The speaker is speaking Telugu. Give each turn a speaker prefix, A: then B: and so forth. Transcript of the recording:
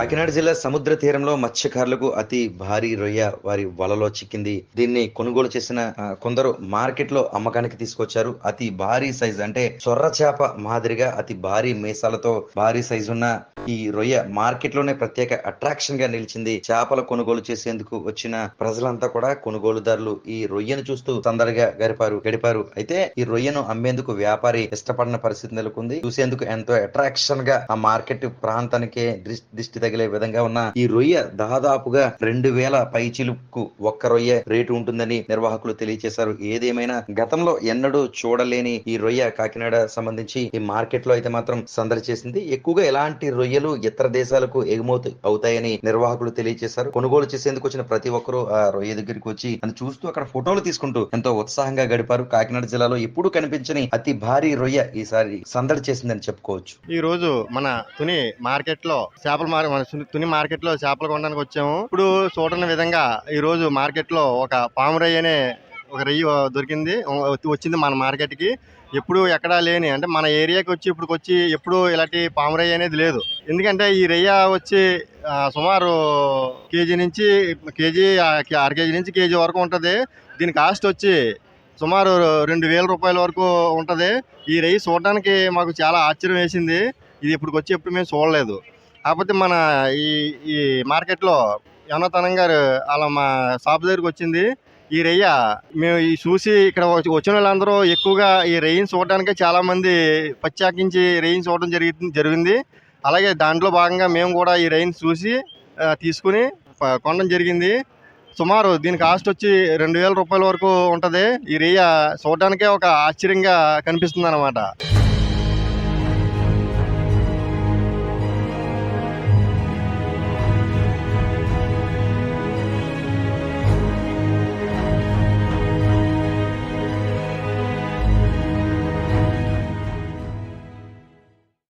A: కాకినాడ జిల్లా సముద్ర తీరంలో మత్స్యకారులకు అతి భారీ రొయ్య వారి వలలో చిక్కింది. దీన్ని కొనుగోలు చేసిన కొందరు మార్కెట్లో అమ్మకానికి తీసుకొచ్చారు. అతి భారీ సైజ్ అంటే సొర్ర చేప మాదిరిగా అతి భారీ మీసాలతో భారీ సైజ్ ఉన్న ఈ రొయ్య మార్కెట్లోనే ప్రత్యేక అట్రాక్షన్గా నిలిచింది. చేపల కొనుగోలు చేసేందుకు వచ్చిన ప్రజలంతా కూడా కొనుగోలుదారులు ఈ రొయ్యను చూస్తూ తొందరగా గడిపారు గడిపారు. అయితే ఈ రొయ్యను అమ్మేందుకు వ్యాపారి ఇష్టపడిన పరిస్థితి నెలకొంది. చూసేందుకు ఎంతో అట్రాక్షన్గా ఆ మార్కెట్ ప్రాంతానికే దృష్టి దిష్టి తగిలే విధంగా ఉన్న ఈ రొయ్య దాదాపుగా రెండు వేల పైచిలుకు ఒక్క రొయ్య రేటు ఉంటుందని నిర్వాహకులు తెలియజేశారు ఏదేమైనా గతంలో ఎన్నడూ చూడలేని ఈ రొయ్య కాకినాడ సంబంధించి ఈ మార్కెట్లో అయితే మాత్రం సందడి చేసింది. ఎక్కువగా ఎలాంటి రొయ్య రొయ్యలు ఇతర దేశాలకు ఎగుమతి అవుతాయని నిర్వాహకులు తెలియజేశారు. కొనుగోలు చేసేందుకు వచ్చిన ప్రతి ఒక్కరూ ఆ రొయ్య దగ్గరికి వచ్చి అని చూస్తూ అక్కడ ఫోటోలు తీసుకుంటూ ఎంతో ఉత్సాహంగా గడిపారు. కాకినాడ జిల్లాలో ఎప్పుడు కనిపించని అతి భారీ రొయ్య ఈసారి సందడి చేసిందని చెప్పుకోవచ్చు.
B: ఈ రోజు మన తుని మార్కెట్లో చేపల మార్కెట్ తుని- మార్కెట్లో చేపలు కొనడానికి వచ్చాము. ఇప్పుడు చూడని విధంగా ఈ రోజు మార్కెట్లో ఒక పామురయ్య అనే ఒక రెయ్యి దొరికింది. వచ్చింది మన మార్కెట్కి. ఎప్పుడు ఎక్కడా లేని అంటే మన ఏరియాకి వచ్చి ఇప్పుడు వచ్చి ఎప్పుడు ఇలాంటి పామురయ్య అనేది లేదు. ఎందుకంటే ఈ రొయ్య వచ్చి సుమారు కేజీ నుంచి కేజీ అర కేజీ నుంచి కేజీ వరకు ఉంటుంది. దీని కాస్ట్ వచ్చి సుమారు రెండు వేల రూపాయల వరకు ఉంటుంది. ఈ రెయ్యి చూడడానికి మాకు చాలా ఆశ్చర్యం వేసింది. ఇది ఇప్పుడు వచ్చి ఎప్పుడు మేము చూడలేదు. కాకపోతే మన ఈ ఈ మార్కెట్లో యనతనం గారు అలా మా షాప్ దగ్గరికి వచ్చింది. ఈ రెయ్య మేము ఈ చూసి ఇక్కడ వచ్చిన వాళ్ళందరూ ఎక్కువగా ఈ రెయిన్ చూడడానికే చాలా మంది ప్రత్యేకించి రెయిన్ చూడడం జరిగి జరిగింది. అలాగే దాంట్లో భాగంగా మేము కూడా ఈ రెయిన్ చూసి తీసుకుని కొనడం జరిగింది. సుమారు దీని కాస్ట్ వచ్చి రెండు వేల రూపాయల వరకు ఉంటుంది. ఈ రొయ్య చూడడానికే ఒక ఆశ్చర్యంగా కనిపిస్తుంది అనమాట